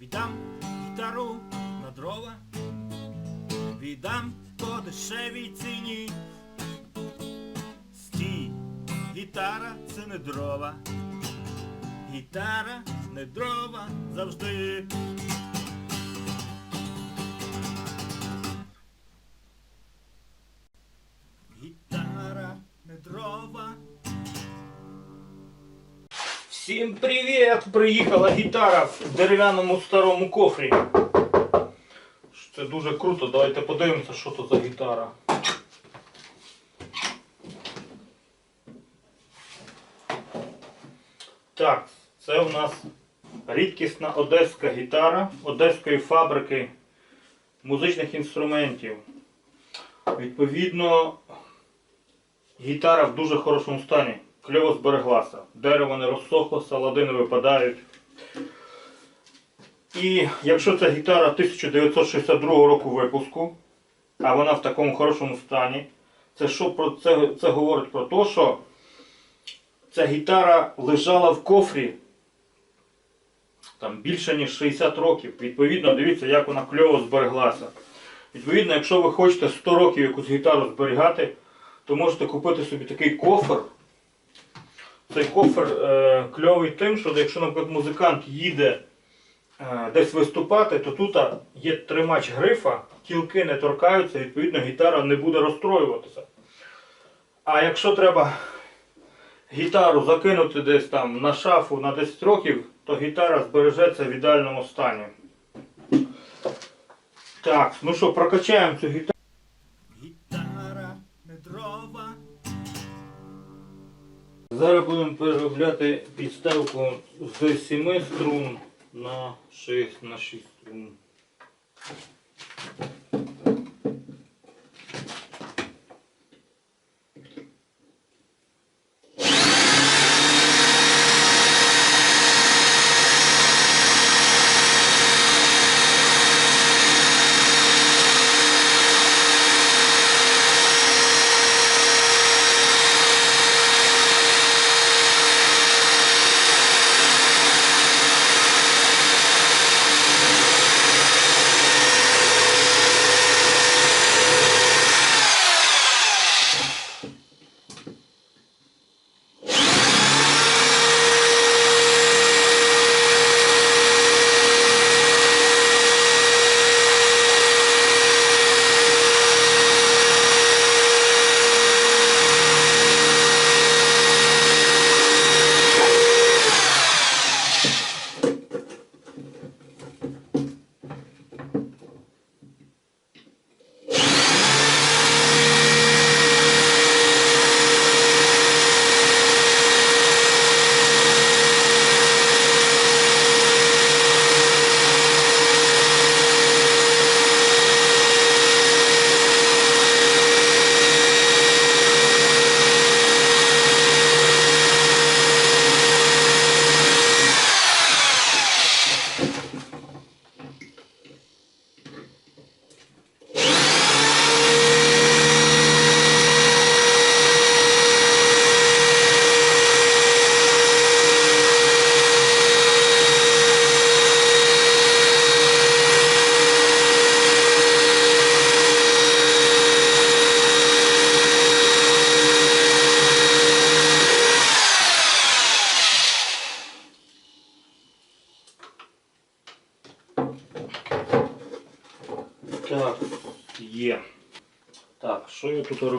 Віддам гітару на дрова, віддам по дешевій ціні. Стій, гітара це не дрова. Гітара не дрова завжди. Всім привіт! Приїхала гітара в дерев'яному старому кофрі. Це дуже круто, давайте подивимося, що то за гітара. Так, це у нас рідкісна одеська гітара одеської фабрики музичних інструментів. Відповідно, гітара в дуже хорошому стані. Кльово збереглася. Дерево не розсохлося, лади не випадають. І якщо ця гітара 1962 року випуску, а вона в такому хорошому стані, це що про це, це говорить про те, що ця гітара лежала в кофрі там більше ніж 60 років. Відповідно, дивіться, як вона кльово збереглася. Відповідно, якщо ви хочете 100 років якусь гітару зберігати, то можете купити собі такий кофр. Цей кофр е, кльовий тим, що якщо, наприклад, музикант їде е, десь виступати, то тут є тримач грифа, кілки не торкаються, відповідно гітара не буде розстроюватися. А якщо треба гітару закинути десь там на шафу на 10 років, то гітара збережеться в ідеальному стані. Так, ну що, прокачаємо цю гітару. Зараз будемо переробляти підставку з 7 струн на 6 на 6 струн.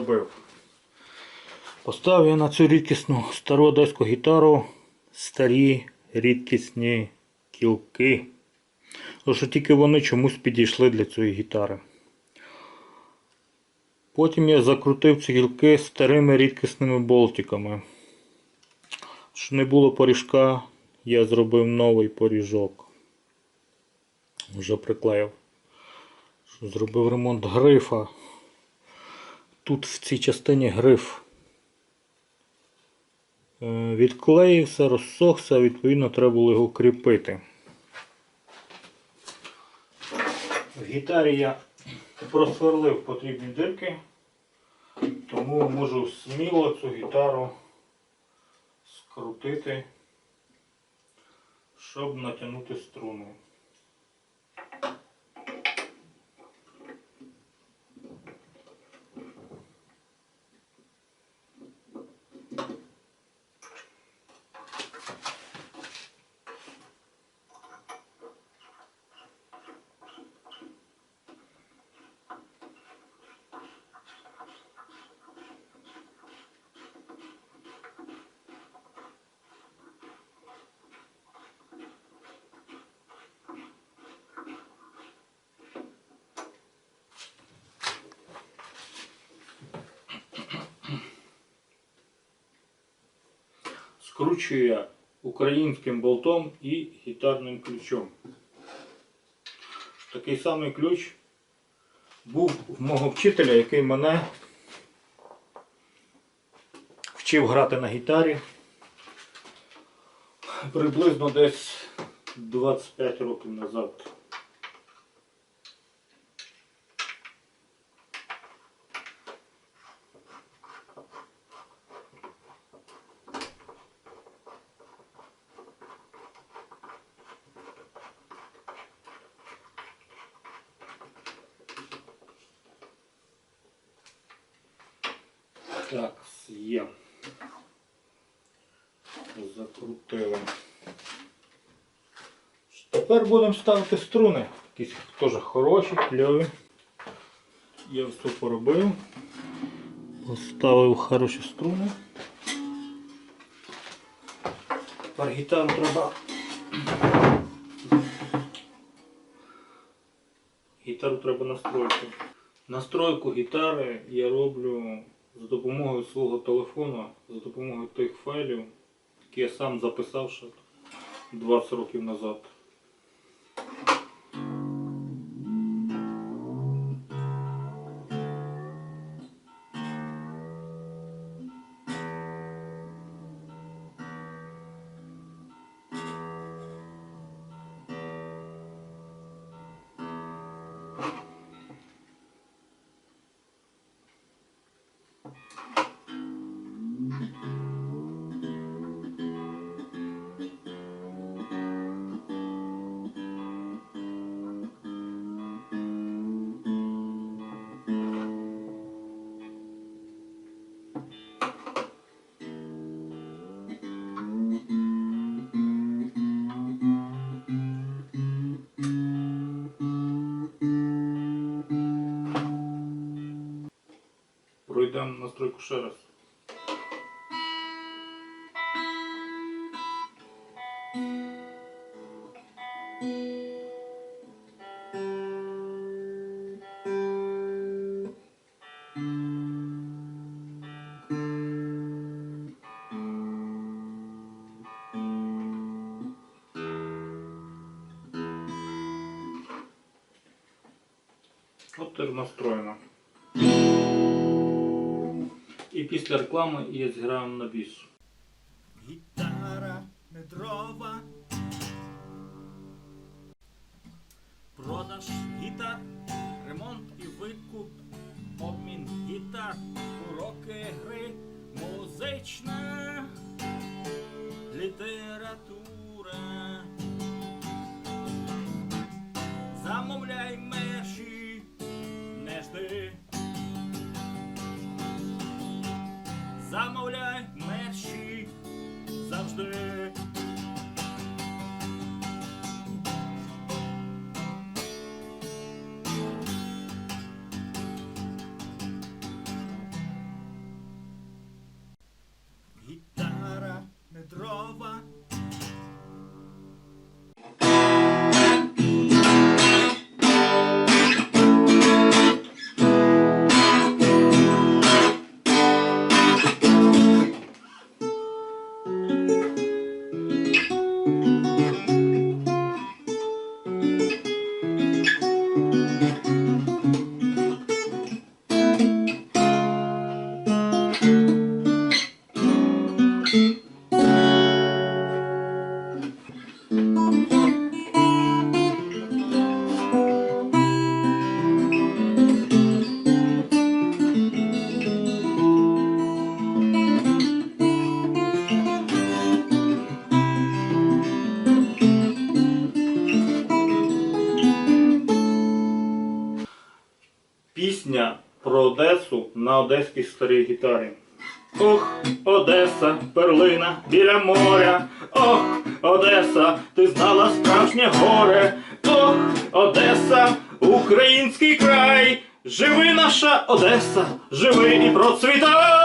Що я тут робив? Поставив я на цю рідкісну стару одеську гітару старі рідкісні кілки. Тому що тільки вони чомусь підійшли для цієї гітари. Потім я закрутив ці гілки старими рідкісними болтиками. Щоб не було поріжка, я зробив новий поріжок. Вже приклеїв. Зробив ремонт грифа. Тут в цій частині гриф е, відклеївся, розсохся, відповідно треба було його кріпити. В гітарі я просверлив потрібні дирки, тому можу сміло цю гітару скрутити, щоб натягнути струни. Скручує українським болтом і гітарним ключом. Такий самий ключ був в мого вчителя, який мене вчив грати на гітарі приблизно десь 25 років назад. Так, є. Закрутили. Тепер будемо ставити струни. Якісь теж хороші, кльові. Я все поробив. Поставив хороші струни. Тепер гітару треба. Гітару треба настроїти. Настройку гітари я роблю за допомогою свого телефона, за допомогою тих файлів, я сам записав ще 20 років назад. Пройдемо настройку ще раз. От тепер настроєно. Після реклами я зіграю на біс. Гітара метрова. Продаж гітар, ремонт і викуп, обмін гітар, уроки гри, музична література. Пісня про Одесу на одеській старій гітарі. Ох, Одеса, перлина біля моря. Ох, Одеса, ти знала справжнє горе. Ох, Одеса, український край. Живи наша Одеса, живи і процвітай!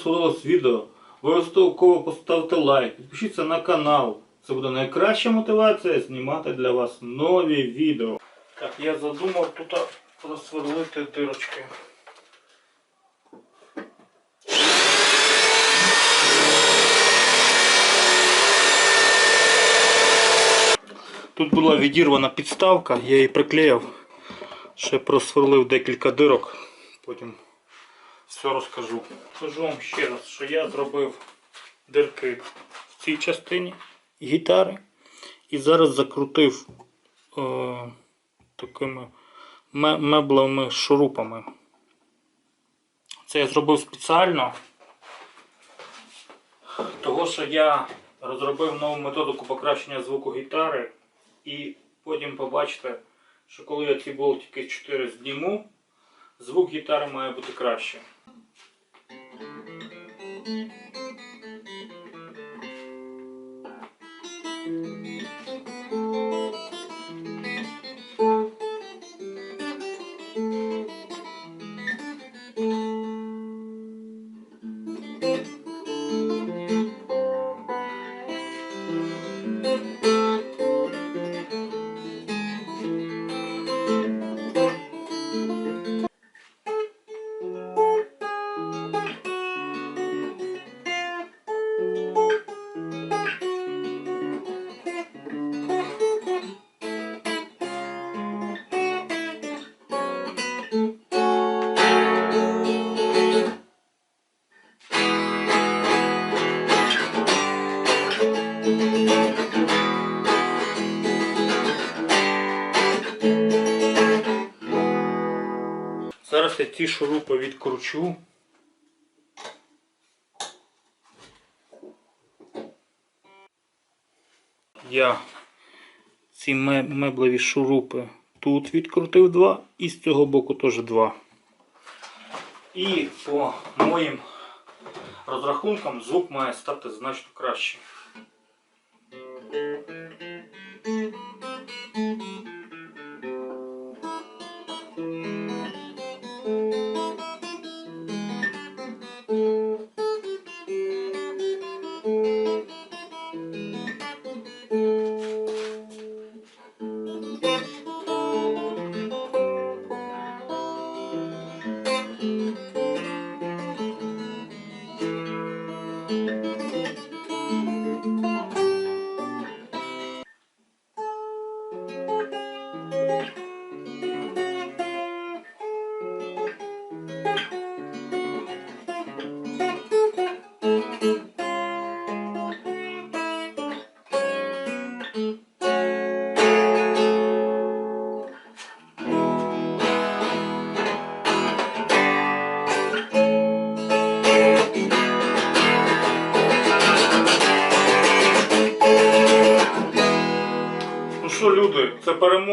Сподобалось відео, обов'язково поставте лайк, підпишіться на канал. Це буде найкраща мотивація знімати для вас нові відео. Так, я задумав тут просверлити дирочки. Тут була відірвана підставка, я її приклеїв, ще просверлив декілька дирок, потім все розкажу. Скажу вам ще раз, що я зробив дирки в цій частині гітари і зараз закрутив е, такими ме- меблевими шурупами. Це я зробив спеціально, того що я розробив нову методику покращення звуку гітари і потім побачите, що коли я ці болтики 4 зніму, звук гітари має бути краще. Зараз ці шурупи відкручу. Я ці ме- меблеві шурупи тут відкрутив два і з цього боку теж два. І по моїм розрахункам звук має стати значно краще.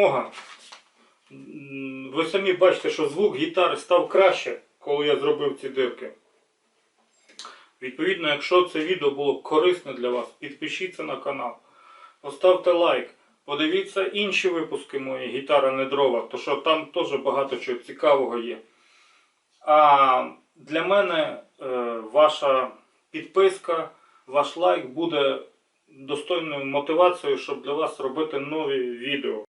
Перемога. Ви самі бачите, що звук гітари став краще, коли я зробив ці дирки. Відповідно, якщо це відео було корисне для вас, підпишіться на канал, поставте лайк, подивіться інші випуски моєї гітари не дрова, то що там теж багато чого цікавого є. А для мене е, ваша підписка, ваш лайк буде достойною мотивацією, щоб для вас робити нові відео.